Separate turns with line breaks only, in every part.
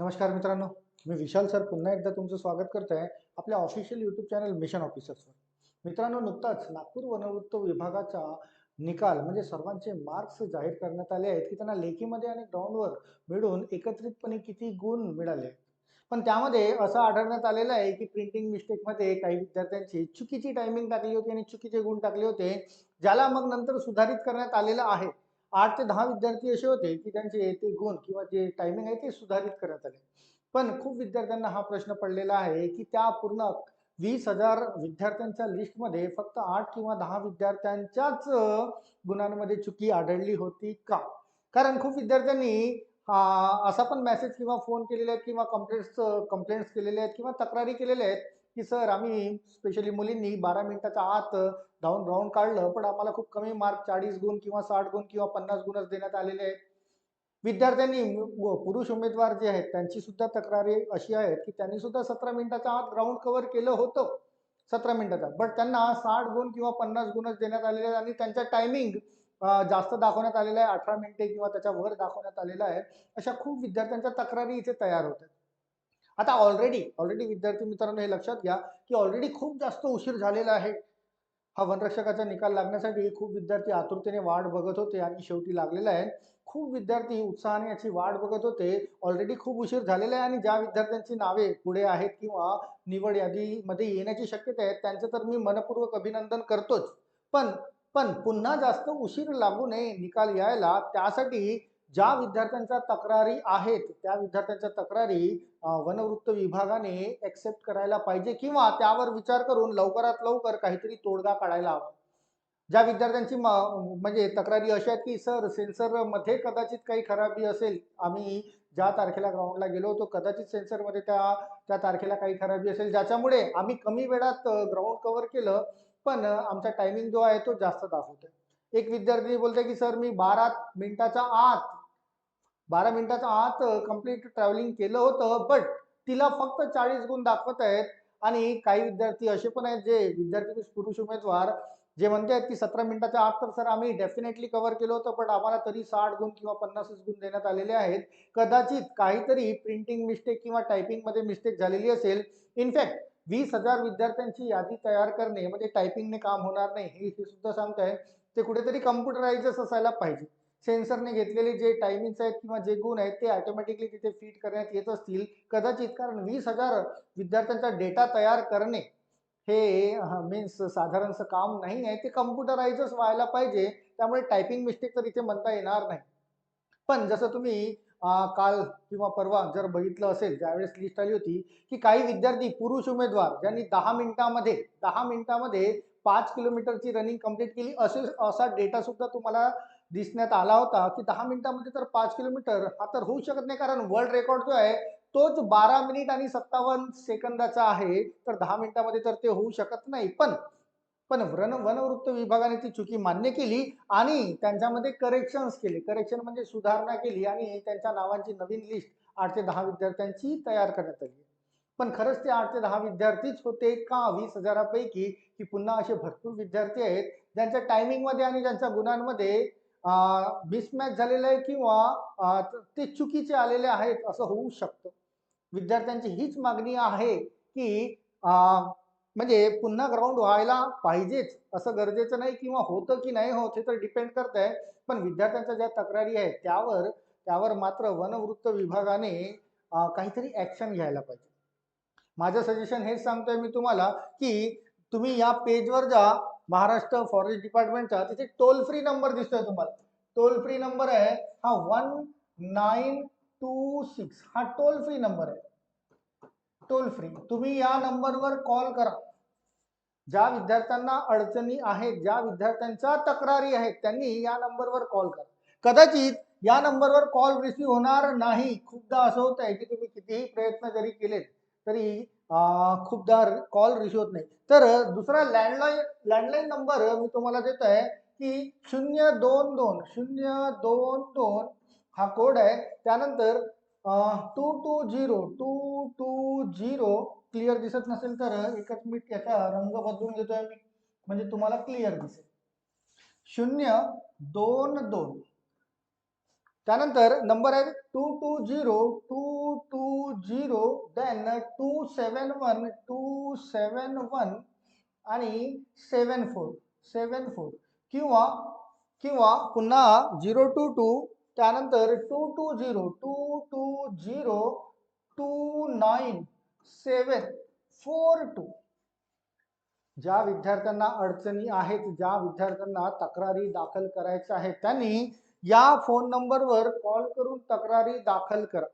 नमस्कार मित्रांनो मी विशाल सर पुन्हा एकदा तुमचं स्वागत करत आहे आपल्या ऑफिशियल यूट्यूब चॅनल मिशन ऑफिसर्सवर मित्रांनो नुकताच नागपूर वनवृत्त विभागाचा निकाल म्हणजे सर्वांचे मार्क्स जाहीर करण्यात आले आहेत की त्यांना लेखीमध्ये आणि ग्राउंडवर मिळून एकत्रितपणे किती गुण मिळाले आहेत. पण त्यामध्ये असं आढळण्यात आलेलं आहे की प्रिंटिंग मिस्टेकमध्ये काही विद्यार्थ्यांची चुकीची टायमिंग टाकली होती आणि चुकीचे गुण टाकले होते ज्याला मग नंतर सुधारित करण्यात आलेलं आहे. आठ ते दहा विद्यार्थी असे होते की त्यांचे ते गुण किंवा जे टायमिंग आहे ते सुधारित करण्यात आले. पण खूप विद्यार्थ्यांना हा प्रश्न पडलेला आहे की त्या पूर्ण वीस हजार विद्यार्थ्यांच्या लिस्टमध्ये फक्त आठ किंवा दहा विद्यार्थ्यांच्याच गुणांमध्ये चुकी आढळली होती का? कारण खूप विद्यार्थ्यांनी असा पण मेसेज किंवा फोन केलेले आहेत किंवा कंप्लेंट्स कंप्लेंट्स केलेले आहेत किंवा तक्रारी केलेल्या आहेत की सर आम्ही स्पेशली मुलींनी बारा मिनिटाच्या आत धावून राऊंड काढलं पण आम्हाला खूप कमी मार्क चाळीस गुण किंवा साठ गुण किंवा पन्नास गुणच देण्यात आलेले आहेत. विद्यार्थ्यांनी पुरुष उमेदवार जे आहेत त्यांची सुद्धा तक्रारी अशी आहेत की त्यांनी सुद्धा सतरा मिनिटाच्या आत ग्राउंड कव्हर केलं होतं. सतरा मिनिटाचा. बट त्यांना साठ गुण किंवा पन्नास गुणच देण्यात आलेले आहेत आणि त्यांचा टायमिंग जास्त दाखवण्यात आलेला आहे. अठरा मिनिटे किंवा त्याच्या वर दाखवण्यात आलेला आहे. अशा खूप विद्यार्थ्यांच्या तक्रारी इथे तयार होत्या आता ऑलरेडी ऑलरेडी विद्यार्थी मित्रांनो हे लक्षात घ्या की ऑलरेडी खूप जास्त उशीर झालेला आहे. हा वनरक्षकाचा निकाल लागण्यासाठी खूप विद्यार्थी आतुरतेने वाट बघत होते आणि शेवटी लागलेला आहे. खूप विद्यार्थी उत्साहाने याची वाट बघत होते. ऑलरेडी खूप उशीर झालेला आहे आणि ज्या विद्यार्थ्यांची नावे पुढे आहेत किंवा निवड यादीमध्ये येण्याची शक्यता आहे त्यांचं तर मी मनपूर्वक अभिनंदन करतोच. पण पण पुन्हा जास्त उशीर लागू नये निकाल यायला त्यासाठी ज्या विद्यार्थ्यांच्या तक्रारी आहेत त्या विद्यार्थ्यांच्या तक्रारी वनवृत्त विभागाने एक्सेप्ट करायला पाहिजे किंवा त्यावर विचार करून लवकरात लवकर काहीतरी तोडगा काढायला हवा. ज्या विद्यार्थ्यांची म- म्हणजे तक्रारी अशा आहेत की सर सेन्सरमध्ये कदाचित काही खराबी असेल आम्ही ज्या तारखेला ग्राउंडला गेलो होतो कदाचित सेन्सरमध्ये त्या त्या तारखेला काही खराबी असेल ज्याच्यामुळे आम्ही कमी वेळात ग्राउंड कव्हर केलं पण आमचा टायमिंग जो आहे तो जास्त दाखवतोय एक विद्यार्थी बोलते की सर मी बारा मिनिटाच्या आत बारा मिनिटाच्या आत कंप्लीट ट्रॅव्हलिंग केलं होतं बट तिला फक्त चाळीस गुण दाखवत आहेत. आणि काही विद्यार्थी असे पण आहेत जे विद्यार्थी पुरुष उमेदवार जे म्हणते आहेत की सतरा मिनिटाच्या आत तर सर आम्ही डेफिनेटली कव्हर केलं होतं पण आम्हाला तरी साठ गुण किंवा पन्नासच गुण देण्यात आलेले आहेत. कदाचित काहीतरी प्रिंटिंग मिस्टेक किंवा टायपिंगमध्ये मिस्टेक झालेली असेल. इनफॅक्ट वीस हजार विद्यार्थ्यांची यादी तयार करणे म्हणजे टायपिंगने काम होणार नाही हे हे सुद्धा सांगताय ते कुठेतरी कम्प्युटराइजच असायला पाहिजे. सेन्सरने घेतलेले जे टायमिंग्स आहेत किंवा जे गुण आहेत ते ऑटोमॅटिकली तिथे फिट करण्यात येत असतील. कदाचित कारण वीस हजार विद्यार्थ्यांचा डेटा तयार करणे हे मीन्स साधारणचं काम नाही आहे. ते कम्प्युटराइजच व्हायला पाहिजे. त्यामुळे टायपिंग मिस्टेक तर इथे म्हणता येणार नाही. पण जसं तुम्ही काल किंवा परवा जर बघितलं असेल ज्यावेळेस लिस्ट आली होती की काही विद्यार्थी पुरुष उमेदवार ज्यांनी दहा मिनिटामध्ये दहा मिनिटामध्ये पाच किलोमीटरची रनिंग कंप्लीट केली असे असा डेटा सुद्धा तुम्हाला दिसण्यात आला होता की दहा मिनिटामध्ये तर पाच किलोमीटर हा तर होऊ शकत नाही कारण वर्ल्ड रेकॉर्ड जो आहे तोच बारा मिनिट आणि सत्तावन्न सेकंदाचा आहे. तर दहा मिनिटामध्ये तर ते होऊ शकत नाही. पण पण वन वनवृत्त विभागाने ती चुकी मान्य केली आणि त्यांच्यामध्ये करेक्शन्स केले. करेक्शन म्हणजे सुधारणा केली आणि त्यांच्या नावांची नवीन लिस्ट आठ ते दहा विद्यार्थ्यांची तयार करण्यात आली. पण खरंच ते आठ ते दहा विद्यार्थीच होते का? वीस हजारापैकी की पुन्हा असे भरपूर विद्यार्थी आहेत ज्यांच्या टायमिंगमध्ये आणि ज्यांच्या गुणांमध्ये मिसमॅच झालेलं आहे किंवा ते चुकीचे आलेले आहेत असं होऊ शकतं. विद्यार्थ्यांची हीच मागणी आहे की म्हणजे पुन्हा ग्राउंड व्हायला पाहिजेच असं गरजेचं नाही किंवा होतं की नाही होत हे तर डिपेंड करत आहे. पण विद्यार्थ्यांच्या ज्या तक्रारी आहेत त्यावर त्यावर मात्र वनवृत्त विभागाने काहीतरी ॲक्शन घ्यायला पाहिजे. माझं सजेशन हेच सांगतोय मी तुम्हाला की तुम्ही या पेजवर जा महाराष्ट्र फॉरेस्ट डिपार्टमेंटचा तिथे टोल फ्री नंबर दिसतोय तुम्हाला. टोल फ्री नंबर आहे हा वन नाईन टू सिक्स हा टोल फ्री नंबर आहे. टोल फ्री तुम्ही या नंबरवर कॉल करा. ज्या विद्यार्थ्यांना अडचणी आहेत ज्या विद्यार्थ्यांच्या तक्रारी आहेत त्यांनी या नंबरवर कॉल करा. कदाचित या नंबरवर कॉल रिसीव्ह होणार नाही. खूपदा असं होत आहे की तुम्ही कितीही प्रयत्न जरी केलेत तरी खूपदा कॉल रिसिव्ह होत नाही. तर दुसरा लँडलाईन लँडलाईन नंबर मी तुम्हाला देत आहे की शून्य दोन दोन शून्य दोन दोन हा कोड आहे. त्यानंतर two two zero two two zero clear दिसत नसेल तर एकच मिनिट याचा रंग बदलून घेतोय मी. म्हणजे तुम्हाला क्लिअर दिसेल. शून्य दोन दोन. त्यानंतर नंबर आहे two two zero two two zero then two seven one two seven one आणि सेवन फोर सेवन फोर. किंवा किंवा पुन्हा झिरो टू टू त्यानंतर two two zero two two zero two nine seven four two. ज्या विद्यार्थ्यांना अडचणी आहेत ज्या विद्यार्थ्यांना तक्रारी दाखल करायच्या आहेत त्यांनी या फ़ोन नंबरवर कॉल करून तक्रारी दाखल करा.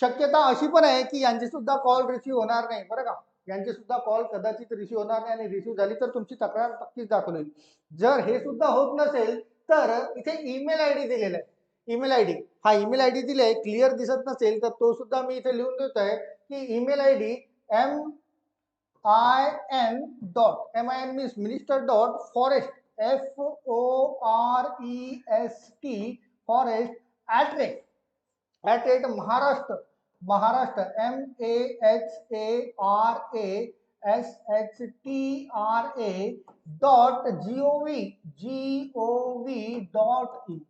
शक्यता अशी पण आहे की यांची सुद्धा कॉल रिसीव्ह होणार नाही, बरं का? यांची सुद्धा कॉल कदाचित रिसीव्ह होणार नाही आणि रिसीव्ह झाली तर तुमची तक्रार नक्कीच दाखल होईल. जर हे सुद्धा होत नसेल, तर इथे ईमेल आय डी दिलेला आहे. ईमेल आय डी हा ईमेल आय डी दिलाय क्लिअर दिसत नसेल, तर तो सुद्धा मी इथे लिहून देत आहे की email I D M I N dot M I N means minister dot forest F O R E S T forest at rate at rate Maharashtra Maharashtra M A H A R A S H T R A dot G O V G O V dot E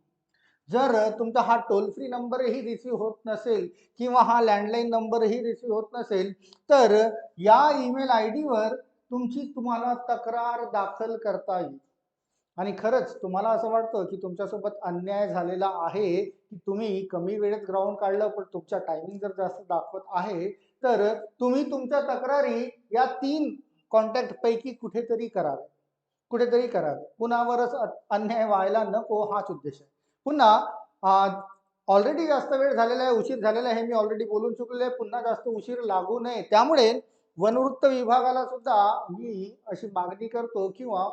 जर तुमचा हा toll free नंबरही receive होत नसेल किंवा हा landline नंबरही receive होत नसेल तर या ईमेल आय डीवर तुमची तुम्हाला तक्रार दाखल करता येईल. आणि खरंच तुम्हाला असं वाटतं की तुमच्यासोबत अन्याय झालेला आहे की तुम्ही कमी वेळेत ग्राउंड काढलं पण तुमच्या टायमिंग जर जास्त दाखवत आहे तर तुम्ही तुमच्या तक्रारी या तीन कॉन्टॅक्ट पैकी कुठेतरी करावे. कुठेतरी करावे. कुणावरच अन्याय व्हायला नको हाच उद्देश आहे. पुन्हा ऑलरेडी जास्त वेळ झालेला आहे उशीर झालेला आहे हे मी ऑलरेडी बोलून चुकलेलो आहे पुन्हा जास्त उशीर लागू नये. त्यामुळे वनवृत्त विभागाला सुद्धा मी अशी मागणी करतो किंवा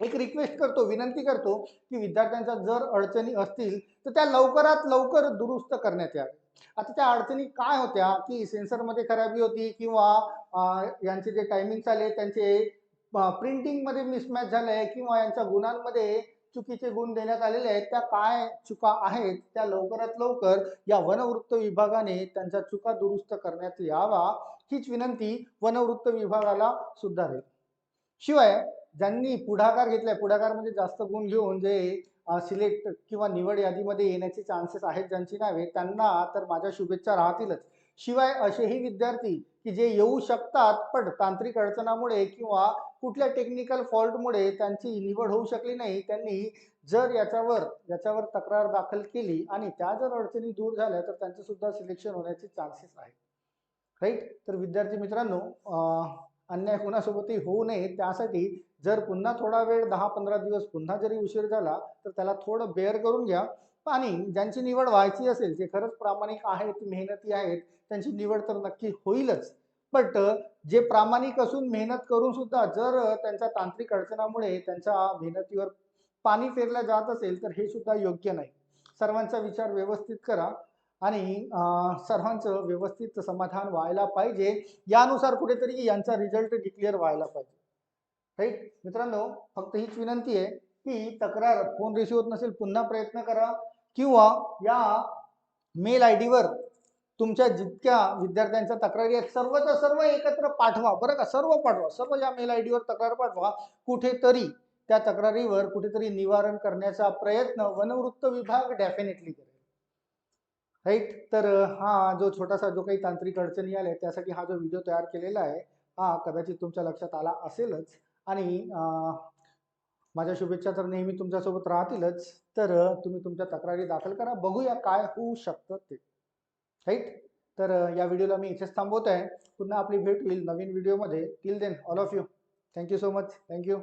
एक रिक्वेस्ट करतो विनंती करतो की विद्यार्थ्यांच्या जर अडचणी असतील तर त्या लवकरात लवकर दुरुस्त करण्यात याव्या आता त्या अडचणी काय होत्या की सेन्सरमध्ये खराबी होती किंवा यांचे जे टायमिंग आले त्यांचे प्रिंटिंगमध्ये मिसमॅच झाले किंवा यांच्या गुणांमध्ये चुकीचे गुण देण्यात आलेले आहेत त्या काय चुका आहेत त्या लवकरात लवकर या वनवृत्त विभागाने त्यांच्या चुका दुरुस्त करण्यात यावा हीच विनंती वनवृत्त विभागाला सुद्धा राहील. शिवाय ज्यांनी पुढाकार घेतलाय पुढाकार म्हणजे जास्त गुण घेऊन जे सिलेक्ट किंवा निवड यादीमध्ये येण्याचे चान्सेस आहेत ज्यांची नावे त्यांना तर माझ्या शुभेच्छा राहतीलच. शिवाय असेही विद्यार्थी की जे येऊ शकतात पण तांत्रिक अडचणामुळे किंवा कुठल्या टेक्निकल फॉल्टमुळे त्यांची निवड होऊ शकली नाही त्यांनी जर याच्यावर याच्यावर तक्रार दाखल केली आणि त्या जर अडचणी दूर झाल्या तर त्यांचं सुद्धा सिलेक्शन होण्याचे चान्सेस आहेत. राईट तर विद्यार्थी मित्रांनो अन्याय कोणासोबतही होऊ नये त्यासाठी जर पुन्हा थोडा वेळ दहा पंधरा दिवस पुन्हा जरी उशीर झाला तर त्याला थोडं बेअर करून घ्या. आणि ज्यांची निवड व्हायची असेल जे खरंच प्रामाणिक आहेत मेहनती आहेत त्यांची निवड तर नक्की होईलच. बट जे प्रामाणिक असून मेहनत करून सुद्धा जर त्यांच्या तांत्रिक अडचणामुळे त्यांच्या मेहनतीवर पाणी फेरलं जात असेल तर हे सुद्धा योग्य नाही. सर्वांचा विचार व्यवस्थित करा आणि सर्वांचं व्यवस्थित समाधान व्हायला पाहिजे. यानुसार कुठेतरी यांचा रिझल्ट डिक्लेअर व्हायला पाहिजे. राईट? मित्रांनो फक्त हीच विनंती आहे की तक्रार फोन रिसिव्ह होत नसेल पुन्हा प्रयत्न करा. किंवा या मेल आय डीवर तुमच्या जितक्या विद्यार्थ्यांच्या तक्रारी आहेत सर्वच्या सर्व एकत्र पाठवा. बरं का? सर्व पाठवा. सर्व या मेल आय डीवर तक्रार पाठवा. कुठेतरी त्या तक्रारीवर कुठेतरी निवारण करण्याचा प्रयत्न वनवृत्त विभाग डेफिनेटली करेल. राईट? तर हा जो छोटासा जो काही तांत्रिक अडचणी आल्या त्यासाठी हा जो व्हिडिओ तयार केलेला आहे हा कदाचित तुमच्या लक्षात आला असेलच. आणि माझ्या शुभेच्छा तर नेहमी तुमच्यासोबत राहतीलच. तर तुम्ही तुमच्या तक्रारी दाखल करा. बघूया काय होऊ शकतं ते. राईट? तर या व्हिडिओला मी इथेच थांबवत आहे पुन्हा आपली भेट होईल नवीन व्हिडिओमध्ये. Till then all of you thank you so much thank you